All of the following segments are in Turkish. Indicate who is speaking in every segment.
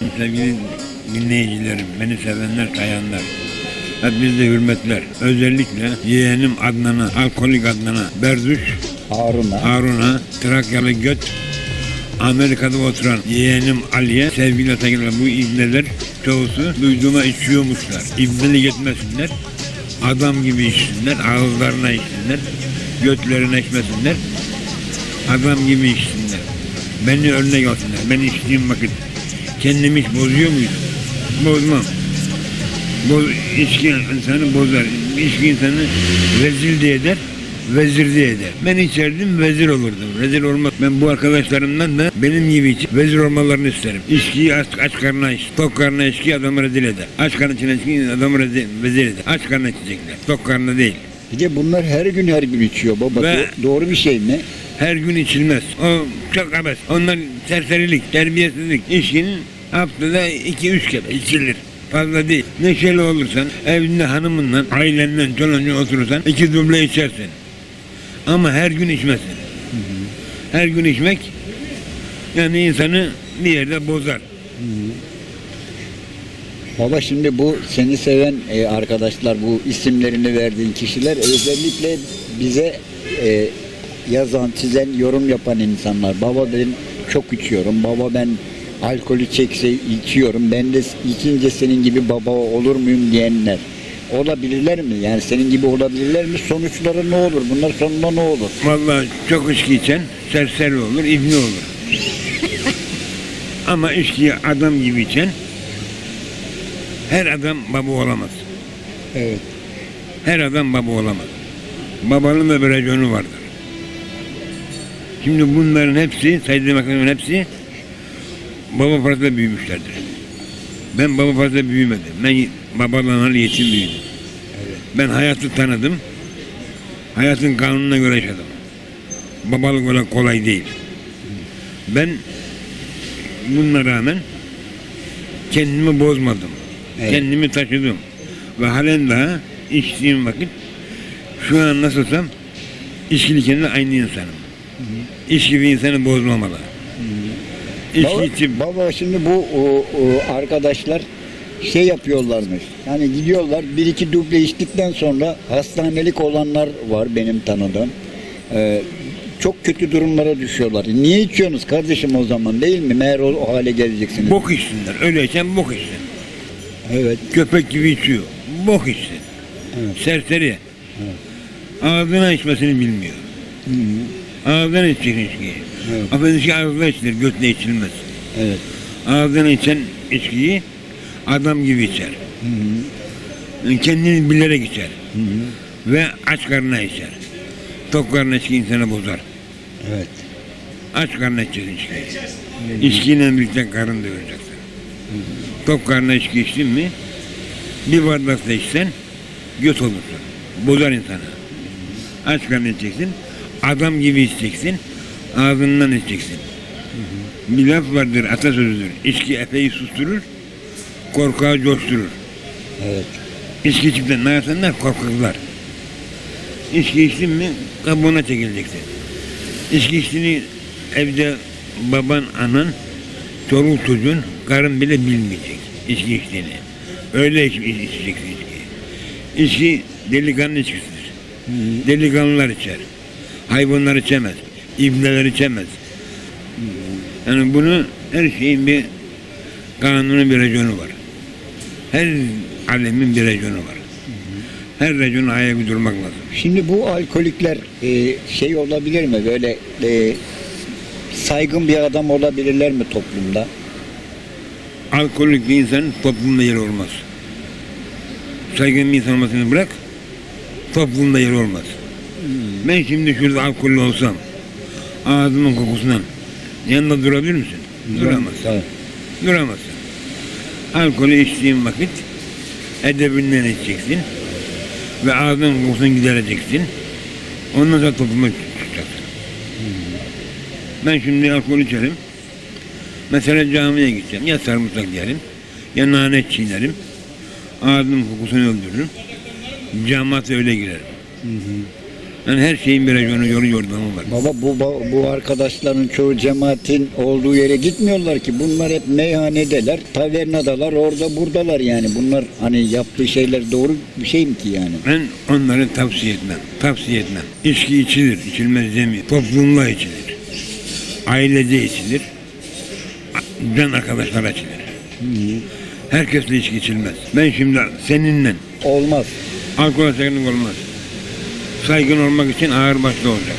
Speaker 1: Sevgili dinleyicilerim, beni sevenler, sayanlar. Hepinize hürmetler. Özellikle yeğenim Adnan'a, alkolik Adnan'a, Berduş,
Speaker 2: Harun'a.
Speaker 1: Harun'a, Trakyalı Göt, Amerika'da oturan yeğenim Ali'ye sevgili sevgiler bu ibneler çoğusu duyduğuma içiyormuşlar. İbnelik etmesinler. Adam gibi içsinler. Ağızlarına içsinler. Götlerine içmesinler. Adam gibi içsinler. Beni örnek alsınlar. Ben içtiğim vakit kendimi hiç bozuyor muydum? Bozmam. Boz, içki insanı bozar. İçki insanı rezil de eder, vezir de eder. Ben içerdim, vezir olurdum. Rezil olmak. Ben bu arkadaşlarımdan da benim gibi içip vezir olmalarını isterim. İçkiyi aç, aç karnına iç. Tok karnına içki adamı rezil eder. Aç karnına içen içki adamı rezil, vezir eder. Aç karnına içecekler. Tok karnına değil.
Speaker 2: Bir de bunlar her gün her gün içiyor baba.
Speaker 1: Ve-
Speaker 2: Do- doğru bir şey mi?
Speaker 1: Her gün içilmez. O çok abes. Onlar serserilik, terbiyesizlik. İçkinin haftada iki üç kere içilir. Fazla değil. Neşeli olursan, evinde hanımınla, ailenden, çoluğunla oturursan iki duble içersin. Ama her gün içmezsin. Her gün içmek yani insanı bir yerde bozar.
Speaker 2: Baba şimdi bu seni seven e, arkadaşlar, bu isimlerini verdiğin kişiler özellikle bize e, yazan, çizen, yorum yapan insanlar. Baba ben çok içiyorum. Baba ben alkolü çekse içiyorum. Ben de içince senin gibi baba olur muyum diyenler. Olabilirler mi? Yani senin gibi olabilirler mi? Sonuçları ne olur? Bunlar sonunda ne olur?
Speaker 1: Vallahi çok içki içen serseri olur, ibni olur. Ama içkiyi adam gibi içen her adam baba olamaz.
Speaker 2: Evet.
Speaker 1: Her adam baba olamaz. Babanın da bir raconu vardır. Şimdi bunların hepsi, saydığım arkadaşların hepsi baba parasıyla büyümüşlerdir. Ben baba parasıyla büyümedim. Ben babalarla yetim büyüdüm. Ben hayatı tanıdım. Hayatın kanununa göre yaşadım. Babalık öyle kolay değil. Ben bununla rağmen kendimi bozmadım.
Speaker 2: Evet.
Speaker 1: Kendimi taşıdım. Ve halen daha içtiğim vakit şu an nasılsam içkiliyken de aynı insanım. İçki bir insanı bozmamalı.
Speaker 2: Baba,
Speaker 1: İçki
Speaker 2: baba şimdi bu o, o arkadaşlar şey yapıyorlarmış. Yani gidiyorlar bir iki duble içtikten sonra hastanelik olanlar var benim tanıdığım. Ee, çok kötü durumlara düşüyorlar. Niye içiyorsunuz kardeşim o zaman değil mi? Meğer o, o hale geleceksiniz.
Speaker 1: bok içsinler. Öyleyken bok içsin.
Speaker 2: Evet.
Speaker 1: Köpek gibi içiyor. Bok içsin.
Speaker 2: Evet.
Speaker 1: Serseri. Ağzına içmesini bilmiyor.
Speaker 2: Hı hı.
Speaker 1: Ağzına içecek içkiyi.
Speaker 2: Evet.
Speaker 1: Affedersin ağzına içilir, götle içilmez.
Speaker 2: Evet.
Speaker 1: Ağzına içen içkiyi adam gibi içer.
Speaker 2: Hı hı.
Speaker 1: Kendini bilerek içer.
Speaker 2: Hı hı.
Speaker 1: Ve aç karnına içer. Tok karnına içki insanı bozar.
Speaker 2: Evet.
Speaker 1: Aç karnına içeceksin içkiyi. İçkiyle birlikte karın doyuracaksın. Tok karnına içki içtin mi bir bardak da içsen göt olursun. Bozar insanı. Aç karnına içeceksin. Adam gibi içeceksin. Ağzından içeceksin. Bir laf vardır atasözüdür. İçki epey susturur. Korkağı coşturur.
Speaker 2: Evet.
Speaker 1: İçki içipten ne yapsınlar? Korkaklar. İçki içtin mi kabuğuna çekileceksin. İçki içtiğini evde baban, anan, çoluk çocuğun, karın bile bilmeyecek içki içtiğini. Öyle iç, iç- içeceksin içki. İçki delikanlı içkisidir. Delikanlılar içer. Hayvanlar içemez. İbneler içemez. Yani bunu her şeyin bir kanunu bir raconu var. Her alemin bir raconu var. Her racona ayak uydurmak lazım.
Speaker 2: Şimdi bu alkolikler e, şey olabilir mi böyle e, saygın bir adam olabilirler mi toplumda?
Speaker 1: Alkolik bir insanın toplumda yeri olmaz. Saygın bir insan olmasını bırak, toplumda yeri olmaz. Ben şimdi şurada alkollü olsam, ağzımın kokusundan yanında durabilir misin? Duramazsın.
Speaker 2: Evet.
Speaker 1: Duramazsın. Alkolü içtiğin vakit edebinden içeceksin ve ağzının kokusunu gidereceksin. Ondan sonra topluma çıkacaksın. Ben şimdi alkol içerim. Mesela camiye gideceğim. Ya sarımsak yerim, ya nane çiğnerim. Ağzımın kokusunu öldürürüm. Cemaate öyle girerim. Yani her şeyin bir yolu, yolu yordamı var.
Speaker 2: Baba bu bu arkadaşların çoğu cemaatin olduğu yere gitmiyorlar ki. Bunlar hep meyhanedeler, tavernadalar, orada buradalar yani. Bunlar hani yaptığı şeyler doğru bir şey mi ki yani?
Speaker 1: Ben onları tavsiye etmem. Tavsiye etmem. İçki içilir, içilmez demiyor. Toplumla içilir. Ailece içilir. Can arkadaşlar içilir. Herkesle içki içilmez. Ben şimdi seninle
Speaker 2: Olmaz.
Speaker 1: alkol saygınlık olmaz. Saygın olmak için ağır başlı olacak.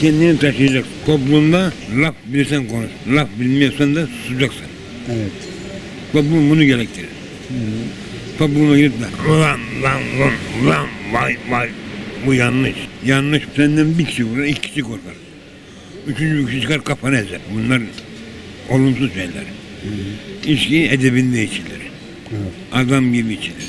Speaker 1: Kendini taşıyacak. Toplumda laf bilirsen konuş. Laf bilmiyorsan da susacaksın.
Speaker 2: Evet.
Speaker 1: Toplum bunu gerektirir. Topluma gidip de ulan lan lan lan vay vay bu yanlış. Yanlış senden bir kişi vurur, iki kişi korkar. Üçüncü bir kişi çıkar kafanı ezer. Bunlar olumsuz şeyler. İçki edebinde içilir. Adam gibi içilir.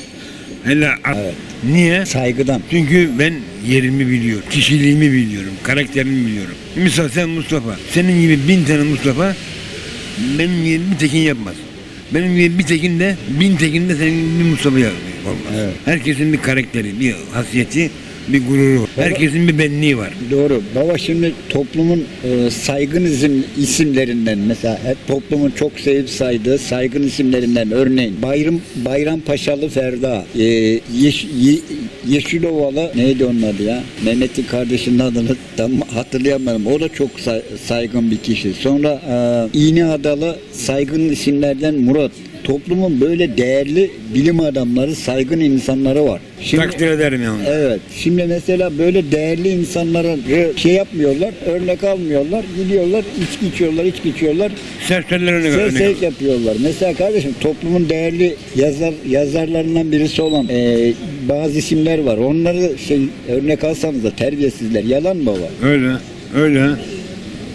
Speaker 1: Hele
Speaker 2: Evet.
Speaker 1: niye?
Speaker 2: Saygıdan.
Speaker 1: Çünkü ben yerimi biliyorum, kişiliğimi biliyorum, karakterimi biliyorum. Misal sen Mustafa, senin gibi bin tane Mustafa benim gibi bir tekin yapmaz. Benim gibi bir tekin de bin tekin de senin gibi bir Mustafa yap- olmaz.
Speaker 2: Evet.
Speaker 1: Herkesin bir karakteri, bir hasiyeti, bir gururu var. Herkesin bir benliği var.
Speaker 2: Doğru. Baba şimdi toplumun e, saygın isim, isimlerinden mesela hep toplumun çok sevip saydığı saygın isimlerinden örneğin Bayram Bayrampaşalı Ferda, e, Yeş, Ye- Yeşilovalı neydi onun adı ya? Mehmet'in kardeşinin adını tam hatırlayamadım. O da çok say- saygın bir kişi. Sonra e, İğneadalı saygın isimlerden Murat. Toplumun böyle değerli bilim adamları, saygın insanları var. Şimdi,
Speaker 1: Takdir ederim yani.
Speaker 2: Evet. Şimdi mesela böyle değerli insanlara şey yapmıyorlar, örnek almıyorlar, gidiyorlar, içki içiyorlar, içki içiyorlar,
Speaker 1: Serserilerine
Speaker 2: sevk
Speaker 1: göre.
Speaker 2: sevk yapıyorlar. Mesela kardeşim toplumun değerli yazar yazarlarından birisi olan e, bazı isimler var. Onları şey örnek alsanız da terbiyesizler. Yalan mı baba?
Speaker 1: Öyle, öyle.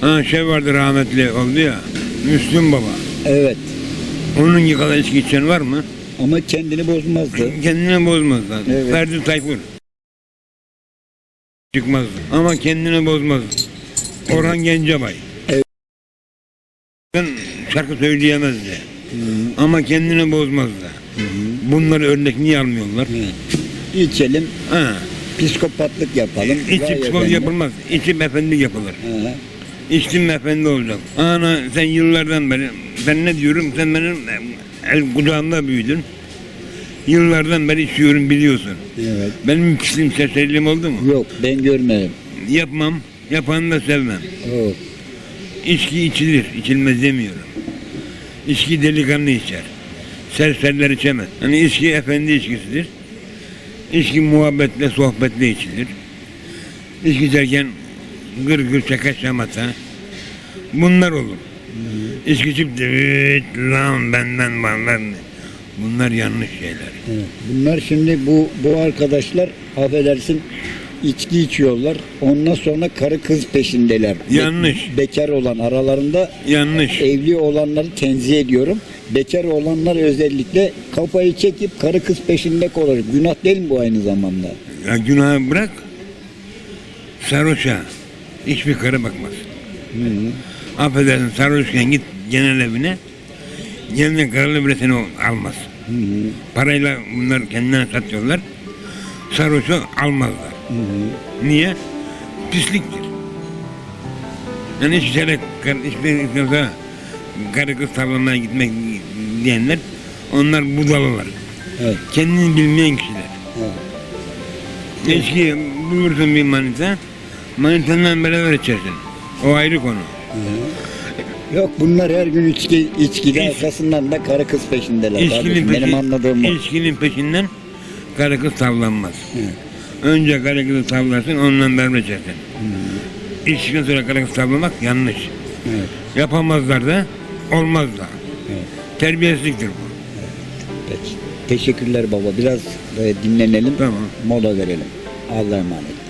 Speaker 1: Ha şey vardı rahmetli oldu ya, Müslüm Baba.
Speaker 2: Evet.
Speaker 1: Onun kadar içki içen var mı?
Speaker 2: Ama kendini bozmazdı.
Speaker 1: Kendine bozmazlar.
Speaker 2: Evet.
Speaker 1: Ferdi Tayfur. Çıkmaz. Ama kendini bozmaz. Orhan Gencebay.
Speaker 2: Evet.
Speaker 1: Şarkı söyleyemezdi. Ama kendini bozmazdı. Bunları örnek niye almıyorlar?
Speaker 2: İçelim,
Speaker 1: Ha.
Speaker 2: psikopatlık yapalım.
Speaker 1: İçip
Speaker 2: efendim.
Speaker 1: yapılmaz. İçip efendi yapılır.
Speaker 2: Ha,
Speaker 1: İçtim efendi olacak. Ana sen yıllardan beri, ben ne diyorum sen benim el kucağımda büyüdün. Yıllardan beri içiyorum biliyorsun.
Speaker 2: Evet.
Speaker 1: Benim kişiliğim serseriliğim oldu mu?
Speaker 2: Yok ben görmedim.
Speaker 1: Yapmam, yapanı da sevmem.
Speaker 2: Oh.
Speaker 1: İçki içilir, içilmez demiyorum. İçki delikanlı içer. Serseriler içemez. Hani içki efendi içkisidir. İçki muhabbetle, sohbetle içilir. İçki içerken gır gır şaka şamata. Bunlar olur. İçki içip de "Üt, lan benden benden. Bunlar yanlış şeyler.
Speaker 2: Evet. Bunlar şimdi bu bu arkadaşlar affedersin içki içiyorlar. Ondan sonra karı kız peşindeler. Be-
Speaker 1: Yanlış.
Speaker 2: bekar olan aralarında
Speaker 1: Yanlış.
Speaker 2: evli olanları tenzih ediyorum. Bekar olanlar özellikle kafayı çekip karı kız peşinde kolar. Günah değil mi bu aynı zamanda?
Speaker 1: Ya günahı bırak. Sarhoşa hiçbir karı bakmaz. Affedersin sarhoşken git genel evine. Genel karılı bile seni almaz. Parayla bunlar kendilerine satıyorlar. Sarhoşu almazlar. Niye? Pisliktir. Yani kar- hiçbir kıza karı kız tavlamaya gitmek diyenler onlar budalılar.
Speaker 2: Evet.
Speaker 1: Kendini bilmeyen kişiler.
Speaker 2: evet.
Speaker 1: İçki bulursun bir manita, manitanla beraber içersin. O ayrı konu.
Speaker 2: Yok bunlar her gün içki içkide
Speaker 1: İç-
Speaker 2: arkasından da karı kız peşindeler.
Speaker 1: İçkinin,
Speaker 2: kardeşim.
Speaker 1: peşi,
Speaker 2: Benim anladığım o.
Speaker 1: içkinin peşinden karı kız tavlanmaz. Önce karı kızı tavlarsın, onunla beraber içersin. İçkiden sonra karı kız tavlamak yanlış.
Speaker 2: Evet.
Speaker 1: Yapamazlar da, olmaz da. Terbiyesizliktir bu.
Speaker 2: Peki. Teşekkürler baba. Biraz e, dinlenelim.
Speaker 1: Tamam.
Speaker 2: Mola verelim. Allah'a emanet.